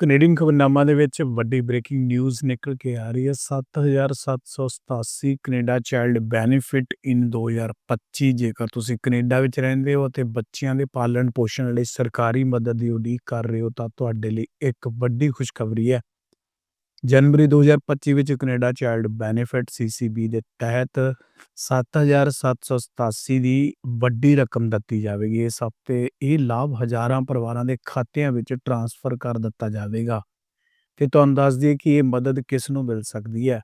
Canadian ਖਬਰਨਾਮਾ ਦੇ ਵਿੱਚ ਵੱਡੀ ਬ੍ਰੇਕਿੰਗ ਨਿਊਜ਼ ਨਿਕਲ ਕੇ ਆ ਰਹੀ ਹੈ। 7787 ਕੈਨੇਡਾ ਚਾਈਲਡ ਬੈਨੀਫਿਟ ਇਨ 2025 ਜੇਕਰ ਤੁਸੀਂ ਕੈਨੇਡਾ ਵਿੱਚ ਰਹਿੰਦੇ ਹੋ ਅਤੇ ਬੱਚਿਆਂ ਦੇ ਪਾਲਣ ਪੋਸ਼ਣ ਲਈ ਸਰਕਾਰੀ ਮਦਦ ਦੀ ਉਡੀਕ ਕਰ ਰਹੇ ਹੋ, ਤਾਂ ਤੁਹਾਡੇ ਲਈ ਇੱਕ ਵੱਡੀ ਖੁਸ਼ਖਬਰੀ ਹੈ। ਜਨਵਰੀ 2025 ਵਿੱਚ ਕੈਨੇਡਾ ਚਾਈਲਡ ਬੈਨੀਫਿਟ ਸੀਸੀਬੀ ਦੇ ਤਹਿਤ 7787 ਦੀ ਵੱਡੀ ਰਕਮ ਦਿੱਤੀ ਜਾਵੇਗੀ। ਇਸ ਹਫ਼ਤੇ ਇਹ ਲਾਭ ਹਜ਼ਾਰਾਂ ਪਰਿਵਾਰਾਂ ਦੇ ਖਾਤਿਆਂ ਵਿੱਚ ਟ੍ਰਾਂਸਫਰ ਕਰ ਦਿੱਤਾ ਜਾਵੇਗਾ। ਤੇ ਤੁਹਾਨੂੰ ਦੱਸ ਦਈਏ ਕਿ ਇਹ ਮਦਦ ਕਿਸ ਨੂੰ ਮਿਲ ਸਕਦੀ ਹੈ?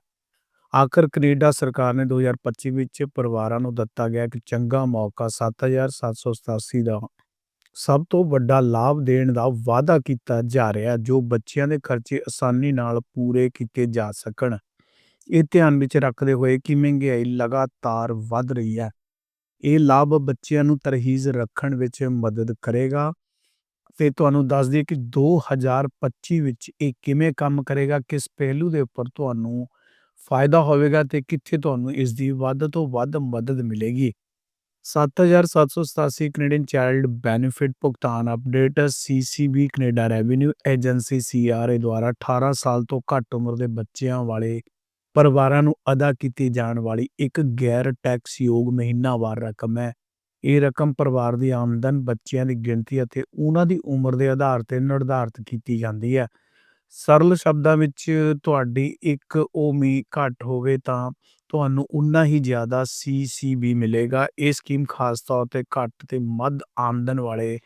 ਆਖਰ ਕੈਨੇਡਾ ਸਰਕਾਰ ਨੇ 2025 ਵਿੱਚ ਪਰਿਵਾਰਾਂ ਨੂੰ ਦਿੱਤਾ ਗਿਆ ਇੱਕ ਚੰਗਾ ਮੌਕਾ 7787 ਦਾ ਸਭ ਤੋਂ ਵੱਡਾ ਲਾਭ ਦੇਣ ਦਾ ਵਾਅਦਾ ਕੀਤਾ ਜਾ ਰਿਹਾ, ਜੋ ਬੱਚਿਆਂ ਦੇ ਖਰਚੇ ਆਸਾਨੀ ਨਾਲ ਪੂਰੇ ਕੀਤੇ ਜਾ ਸਕਣ। ਇਹ ਧਿਆਨ ਵਿੱਚ ਰੱਖਦੇ ਹੋਏ ਕਿ ਮਹਿੰਗਾਈ ਲਗਾਤਾਰ ਵੱਧ ਰਹੀ ਹੈ। ਇਹ ਲਾਭ ਬੱਚਿਆਂ ਨੂੰ ਤਰਹੀਜ਼ ਰੱਖਣ ਵਿੱਚ ਮਦਦ ਕਰੇਗਾ। ਤੇ ਤੁਹਾਨੂੰ ਦੱਸ ਦਈਏ ਕਿ 2025 ਵਿੱਚ ਇਹ ਕਿਵੇਂ ਕੰਮ ਕਰੇਗਾ, ਕਿਸ ਪਹਿਲੂ ਦੇ ਉੱਪਰ ਤੁਹਾਨੂੰ ਫਾਇਦਾ ਹੋਵੇਗਾ ਤੇ ਕਿੱਥੇ ਤੁਹਾਨੂੰ ਇਸ ਦੀ ਵੱਧ ਤੋਂ ਵੱਧ ਮਦਦ ਮਿਲੇਗੀ। 7787 ਕੈਨੇਡੀਅਨ ਚਾਈਲਡ ਬੈਨੀਫਿਟ ਭੁਗਤਾਨ update CCB Canada revenue agency CRA ਦੁਆਰਾ 18 ਸਾਲ ਤੋਂ ਘੱਟ ਉਮਰ ਦੇ ਬੱਚਿਆਂ ਵਾਲੇ ਪਰਿਵਾਰਾਂ ਨੂੰ ਅਦਾ ਕੀਤੀ ਜਾਣ ਵਾਲੀ ਇੱਕ ਗੈਰ ਟੈਕਸਯੋਗ ਮਹੀਨਾਵਾਰ ਰਕਮ ਹੈ। ਇਹ ਰਕਮ ਪਰਿਵਾਰ ਦੀ ਆਮਦਨ, ਬੱਚਿਆਂ ਦੀ ਗਿਣਤੀ ਅਤੇ ਉਹਨਾਂ ਦੀ ਉਮਰ ਦੇ ਆਧਾਰ ਤੇ ਨਿਰਧਾਰਤ ਕੀਤੀ ਜਾਂਦੀ ਹੈ। ਸਰਲ ਸ਼ਬਦਾਂ ਵਿੱਚ ਤੁਹਾਡੀ ਇੱਕ ਉਮੀ ਘੱਟ ਹੋਵੇ ਤਾਂ ਤੁਹਾਨੂੰ ਉਨਾ ਹੀ ਜ਼ਿਆਦਾ ਸੀਸੀਬੀ ਮਿਲੇਗਾ। ਇਹ ਸਕੀਮ ਖਾਸ ਤੌਰ ਤੇ ਘੱਟ ਤੇ ਮੱਧ ਆਮਦਨ ਵਾਲੇ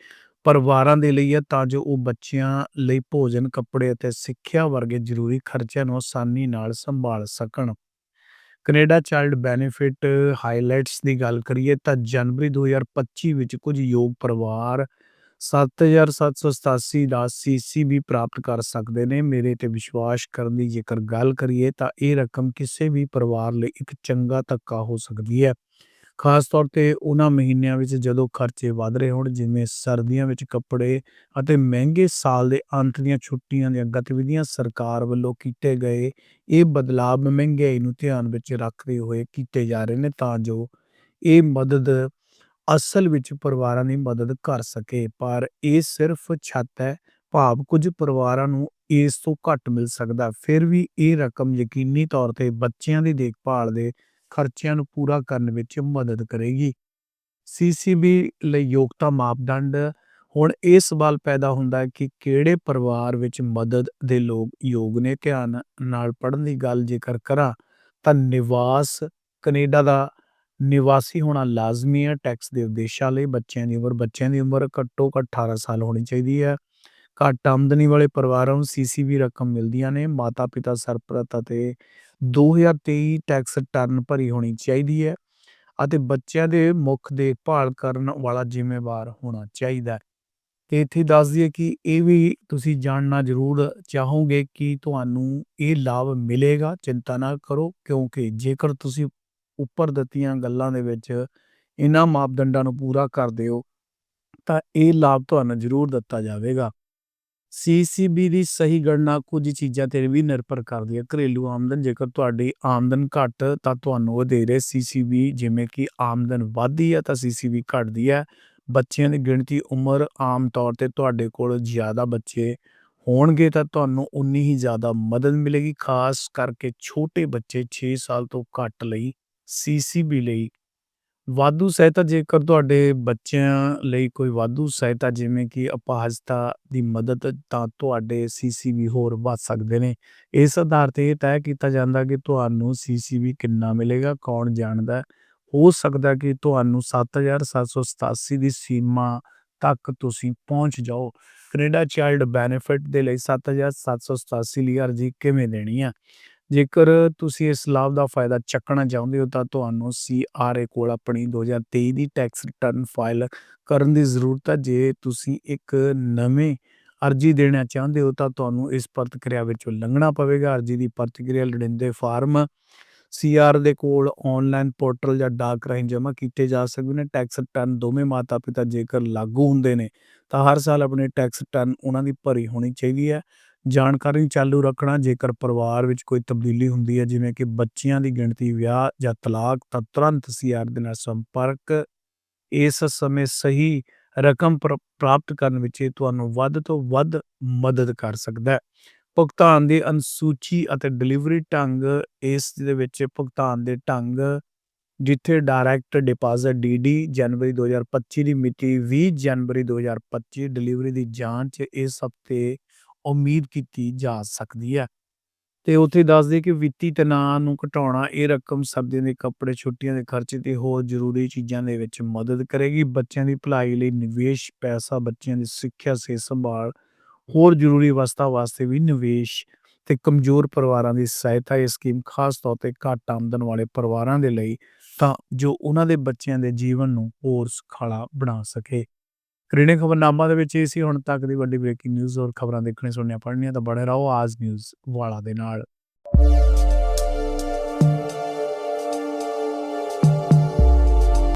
ਪਰਿਵਾਰਾਂ ਦੇ ਲਈ ਹੈ, ਤਾਂ ਜੋ ਉਹ ਬੱਚਿਆਂ ਲਈ ਭੋਜਨ, ਕੱਪੜੇ ਅਤੇ ਸਿੱਖਿਆ ਵਰਗੇ ਜ਼ਰੂਰੀ ਖਰਚਿਆਂ ਨੂੰ ਆਸਾਨੀ ਨਾਲ ਸੰਭਾਲ ਸਕਣ। ਕੈਨੇਡਾ ਚਾਈਲਡ ਬੈਨੀਫਿਟ ਹਾਈਲਾਈਟਸ ਦੀ ਗੱਲ ਕਰੀਏ, ਤਾਂ ਜਨਵਰੀ 2025 ਵਿੱਚ ਕੁਝ ਯੋਗ ਪਰਿਵਾਰ 7787 ਦਾ ਸੀਸੀਬੀ ਪ੍ਰਾਪਤ ਕਰ ਸਕਦੇ ਨੇ। ਮੇਰੇ ਤੇ ਵਿਸ਼ਵਾਸ ਕਰਨ ਦੀ ਜੇਕਰ ਗੱਲ ਕਰੀਏ ਤਾਂ ਇਹ ਰਕਮ ਕਿਸੇ ਵੀ ਪਰਿਵਾਰ ਲਈ ਇੱਕ ਚੰਗਾ ਧੱਕਾ ਹੋ ਸਕਦੀ ਹੈ। ਖਾਸ ਤੌਰ ਤੇ ਉਹਨਾਂ ਮਹੀਨਿਆਂ ਵਿੱਚ ਜਦੋਂ ਖਰਚੇ ਵਧ ਰਹੇ ਹੋਣ, ਜਿਵੇਂ ਸਰਦੀਆਂ ਵਿੱਚ ਕੱਪੜੇ ਅਤੇ ਮਹਿੰਗੇ ਸਾਲ ਦੇ ਅੰਤ ਦੀਆਂ ਛੁੱਟੀਆਂ ਦੀਆਂ ਗਤੀਵਿਧੀਆਂ ਸਰਕਾਰ ਵੱਲੋਂ ਕੀਤੇ ਗਏ, ਇਹ ਬਦਲਾਅ ਮਹਿੰਗਾਈ ਨੂੰ ਧਿਆਨ ਵਿੱਚ ਰੱਖਦੇ ਹੋਏ ਕੀਤੇ ਜਾ ਰਹੇ ਨੇ ਤਾਂ ਜੋ ਇਹ ਮਦਦ ਅਸਲ ਵਿੱਚ ਪਰਿਵਾਰਾਂ ਦੀ ਮਦਦ ਕਰ ਸਕੇ, ਪਰ ਇਹ ਸਿਰਫ ਛੱਤ ਹੈ। ਭਾਵ ਕੁਝ ਪਰਿਵਾਰਾਂ ਨੂੰ ਇਸ ਤੋਂ ਘੱਟ ਮਿਲ ਸਕਦਾ। ਫਿਰ ਵੀ ਇਹ ਰਕਮ ਯਕੀਨੀ ਤੌਰ ਤੇ ਬੱਚਿਆਂ ਦੀ ਦੇਖਭਾਲ ਦੇ ਖਰਚਿਆਂ ਨੂੰ ਪੂਰਾ ਕਰਨ ਵਿੱਚ ਮਦਦ ਕਰੇਗੀ। ਸੀਸੀਬੀ ਲਈ ਯੋਗਤਾ ਮਾਪਦੰਡ। ਹੁਣ ਇਹ ਸਵਾਲ ਪੈਦਾ ਹੁੰਦਾ ਹੈ ਕਿ ਕਿਹੜੇ ਪਰਿਵਾਰ ਵਿੱਚ ਮਦਦ ਦੇ ਲੋਕ ਯੋਗ ਨੇ? ਧਿਆਨ ਨਾਲ ਪੜ੍ਹਨ ਦੀ ਗੱਲ ਜੇਕਰ ਕਰਾਂ ਤਾਂ ਨਿਵਾਸ ਕੈਨੇਡਾ ਦਾ ਨਿਵਾਸੀ ਹੋਣਾ ਲਾਜ਼ਮੀ ਹੈ ਟੈਕਸ ਦੇ ਉਦੇਸ਼ਾਂ ਲਈ ਬੱਚਿਆਂ ਦੀ ਉਮਰ, ਬੱਚਿਆਂ ਦੀ ਉਮਰ ਘੱਟੋ ਘੱਟ 18 ਸਾਲ ਹੋਣੀ ਚਾਹੀਦੀ ਹੈ। ਘੱਟ ਆਮਦਨੀ ਵਾਲੇ ਪਰਿਵਾਰਾਂ ਨੂੰ ਸੀਸੀਬੀ ਰਕਮ ਮਿਲਦੀਆਂ ਨੇ ਮਾਤਾ ਪਿਤਾ ਸਰਪ੍ਰਸਤ ਅਤੇ 2023 ਟੈਕਸ ਰਿਟਰਨ ਭਰੀ ਹੋਣੀ ਚਾਹੀਦੀ ਹੈ ਅਤੇ ਬੱਚਿਆਂ ਦੇ ਮੁੱਖ ਦੇਖਭਾਲ ਕਰਨ ਵਾਲਾ ਜ਼ਿੰਮੇਵਾਰ ਹੋਣਾ ਚਾਹੀਦਾ ਹੈ। ਤੇ ਇੱਥੇ ਦੱਸ ਦਈਏ ਕਿ ਇਹ ਵੀ ਤੁਸੀਂ ਜਾਣਨਾ ਜ਼ਰੂਰ ਚਾਹੋਗੇ ਕਿ ਤੁਹਾਨੂੰ ਇਹ ਲਾਭ ਮਿਲੇਗਾ, ਚਿੰਤਾ ਨਾ ਕਰੋ ਕਿਉਂਕਿ ਜੇਕਰ ਤੁਸੀਂ ਉੱਪਰ ਦਿੱਤੀਆਂ ਗੱਲਾਂ ਦੇ ਵਿੱਚ ਇਹਨਾਂ ਮਾਪਦੰਡਾਂ ਨੂੰ ਪੂਰਾ ਕਰਦੇ ਹੋ ਤਾਂ ਇਹ ਲਾਭ ਤੁਹਾਨੂੰ ਜ਼ਰੂਰ ਦਿੱਤਾ ਜਾਵੇਗਾ। ਸੀਸੀਬੀ ਦੀ ਸਹੀ ਗਣਨਾ ਕੁਝ ਚੀਜ਼ਾਂ ਤੇ ਵੀ ਨਿਰਭਰ ਕਰਦੀ ਹੈ। ਘਰੇਲੂ ਆਮਦਨ, ਜੇਕਰ ਤੁਹਾਡੀ ਆਮਦਨ ਘੱਟ, ਤਾਂ ਤੁਹਾਨੂੰ ਉਹ ਦੇ ਵਧੇਰੇ ਸੀਸੀਬੀ ਜਿਵੇਂ ਕਿ ਆਮਦਨ ਵੱਧਦੀ ਹੈ, ਤਾਂ ਸੀਸੀਬੀ ਘਟਦੀ ਹੈ। ਬੱਚਿਆਂ ਦੀ ਗਿਣਤੀ ਉਮਰ ਆਮ ਤੌਰ ਤੇ ਤੁਹਾਡੇ ਕੋਲ ਜ਼ਿਆਦਾ ਬੱਚੇ ਹੋਣਗੇ, ਤਾਂ ਤੁਹਾਨੂੰ ਉਨੀ ਹੀ ਜ਼ਿਆਦਾ ਮਦਦ ਮਿਲੇਗੀ। ਖਾਸ ਕਰਕੇ ਛੋਟੇ ਬੱਚੇ 6 ਸਾਲ ਤੋਂ ਘੱਟ ਲਈ ਸੀਸੀਬੀ ਲਈ। ਵਾਧੂ ਸਹਾਇਤਾ ਜੇਕਰ ਤੁਹਾਡੇ ਬੱਚਿਆਂ ਲਈ ਕੋਈ ਵਾਧੂ ਸਹਾਇਤਾ, ਜਿਵੇਂ ਕਿ ਅਪਾਹਜਤਾ ਦੀ ਮਦਦ, ਤਾਂ ਤੁਹਾਡੇ ਸੀਸੀਬੀ ਹੋਰ ਵੱਧ ਸਕਦੇ ਨੇ। ਇਸ ਆਧਾਰ ਤੇ ਇਹ ਤੈਅ ਕੀਤਾ ਜਾਂਦਾ ਕਿ ਤੁਹਾਨੂੰ ਸੀਸੀਬੀ ਕਿੰਨਾ ਮਿਲੇਗਾ, ਕੌਣ ਜਾਣਦਾ ਹੋ। ਸਕਦਾ ਕਿ ਤੁਹਾਨੂੰ 7787 ਦੀ ਸੀਮਾ ਤੱਕ ਤੁਸੀਂ ਪਹੁੰਚ ਜਾਓ। ਕੈਨੇਡਾ ਚਾਈਲਡ ਬੈਨੀਫਿਟ ਦੇ ਲਈ 7787 ਲਈ ਅਰਜ਼ੀ ਕਿਵੇਂ ਦੇਣੀ ਹੈ? ਜੇਕਰ ਤੁਸੀਂ ਇਸ ਲਾਭ ਦਾ ਫਾਇਦਾ ਚੱਕਣਾ ਚਾਹੁੰਦੇ ਹੋ, ਤਾਂ ਤੁਹਾਨੂੰ ਸੀਆਰਏ ਕੋਲ ਆਪਣੀ 2023 ਦੀ ਟੈਕਸ ਰਿਟਰਨ ਫਾਈਲ ਕਰਨ ਦੀ ਜ਼ਰੂਰਤ ਹੈ। ਜੇ ਤੁਸੀਂ ਇੱਕ ਨਵੇਂ ਅਰਜ਼ੀ ਦੇਣਾ ਚਾਹੁੰਦੇ ਹੋ, ਤਾਂ ਤੁਹਾਨੂੰ ਇਸ ਪ੍ਰਤੀਕਿਰਿਆ ਵਿੱਚੋਂ ਲੰਘਣਾ ਪਵੇਗਾ। ਅਰਜ਼ੀ ਦੀ ਪ੍ਰਤੀਕਿਰਿਆ ਲੋੜੀਂਦੇ ਫਾਰਮ ਸੀਆਰ ਦੇ ਕੋਲ ਆਨਲਾਈਨ ਪੋਰਟਲ ਜਾਂ ਡਾਕ ਰਾਹੀਂ ਜਮ੍ਹਾਂ ਕੀਤੇ ਜਾ ਸਕਦੇ ਨੇ। ਟੈਕਸ ਰਿਟਰਨ ਦੋਵੇਂ ਮਾਤਾ ਪਿਤਾ ਜੇਕਰ ਲਾਗੂ ਹੁੰਦੇ ਨੇ, ਤਾਂ ਹਰ ਸਾਲ ਆਪਣੇ ਟੈਕਸ ਰਿਟਰਨ ਉਹਨਾਂ ਦੀ ਭਰੀ ਹੋਣੀ ਚਾਹੀਦੀ ਹੈ। ਜਾਣਕਾਰੀ ਚਾਲੂ ਰੱਖਣਾ, ਜੇਕਰ ਪਰਿਵਾਰ ਵਿੱਚ ਕੋਈ ਤਬਦੀਲੀ ਹੁੰਦੀ ਹੈ, ਜਿਵੇਂ ਕਿ ਬੱਚਿਆਂ ਦੀ ਗਿਣਤੀ, ਵਿਆਹ ਜਾਂ ਤਲਾਕ, ਤਾਂ ਤੁਰੰਤ ਸੀਆਰ ਦੇ ਨਾਲ ਸੰਪਰਕ, ਇਸ ਸਮੇਂ ਸਹੀ ਰਕਮ ਪ੍ਰਾਪਤ ਕਰਨ ਵਿੱਚ ਤੁਹਾਨੂੰ ਵੱਧ ਤੋਂ ਵੱਧ ਮਦਦ ਕਰ ਸਕਦਾ ਹੈ। ਭੁਗਤਾਨ ਦੀ ਅਨੁਸੂਚੀ ਅਤੇ ਡਿਲੀਵਰੀ ਢੰਗ, ਇਸ ਦੇ ਵਿੱਚ ਭੁਗਤਾਨ ਦੇ ਢੰਗ, ਜਿੱਥੇ ਡਾਇਰੈਕਟ ਡਿਪਾਜ਼ਿਟ ਡੀਡੀ ਜਨਵਰੀ 2025 ਦੀ ਮਿਤੀ 20 ਜਨਵਰੀ 2025 ਡਿਲੀਵਰੀ ਦੀ ਜਾਂਚ, ਇਸ ਹਫ਼ਤੇ ਉਮੀਦ ਕੀਤੀ ਜਾ ਸਕਦੀ ਹੈ। ਤੇ ਉੱਥੇ ਦੱਸ ਕਿ ਵਿੱਤੀ ਤਣਾਅ ਨੂੰ ਘਟਾਉਣਾ ਇਹ ਰਕਮ ਸਰਦੀਆਂ ਦੇ ਕੱਪੜੇ, ਛੁੱਟੀਆਂ ਦੇ ਖਰਚੇ ਤੇ ਹੋਰ ਜ਼ਰੂਰੀ ਚੀਜ਼ਾਂ ਦੇ ਵਿੱਚ ਮਦਦ ਕਰੇਗੀ। ਬੱਚਿਆਂ ਦੀ ਭਲਾਈ ਲਈ ਨਿਵੇਸ਼ ਪੈਸਾ, ਬੱਚਿਆਂ ਦੀ ਸਿੱਖਿਆ, ਸਿਹਤ ਸੰਭਾਲ, ਹੋਰ ਜ਼ਰੂਰੀ ਵਸਤਾਂ ਵਾਸਤੇ ਵੀ ਨਿਵੇਸ਼ ਤੇ ਕਮਜ਼ੋਰ ਪਰਿਵਾਰਾਂ ਦੀ ਸਹਾਇਤਾ ਇਹ ਸਕੀਮ ਖਾਸ ਤੌਰ ਤੇ ਘੱਟ ਆਮਦਨ ਵਾਲੇ ਪਰਿਵਾਰਾਂ ਦੇ ਲਈ ਤਾਂ ਜੋ ਉਹਨਾਂ ਦੇ ਬੱਚਿਆਂ ਦੇ ਜੀਵਨ ਨੂੰ ਹੋਰ ਸੁਖਾਲਾ ਬਣਾ ਸਕੇ। ਰੀਡਿੰਗ ਖਬਰਨਾਮਾ ਦੇ ਵਿੱਚ ਇਹ ਸੀ, ਹੁਣ ਤੱਕ ਦੀ ਵੱਡੀ ਬ੍ਰੇਕਿੰਗ ਨਿਊਜ਼ ਔਰ ਖਬਰਾਂ ਦੇਖਣੀਆਂ ਸੁਣਨੀਆਂ ਪੜ੍ਹਨੀਆਂ ਤਾਂ ਬਣੇ ਰਹੋ ਆਜ ਨਿਊਜ਼ ਵਾਲਾ ਦੇ ਨਾਲ।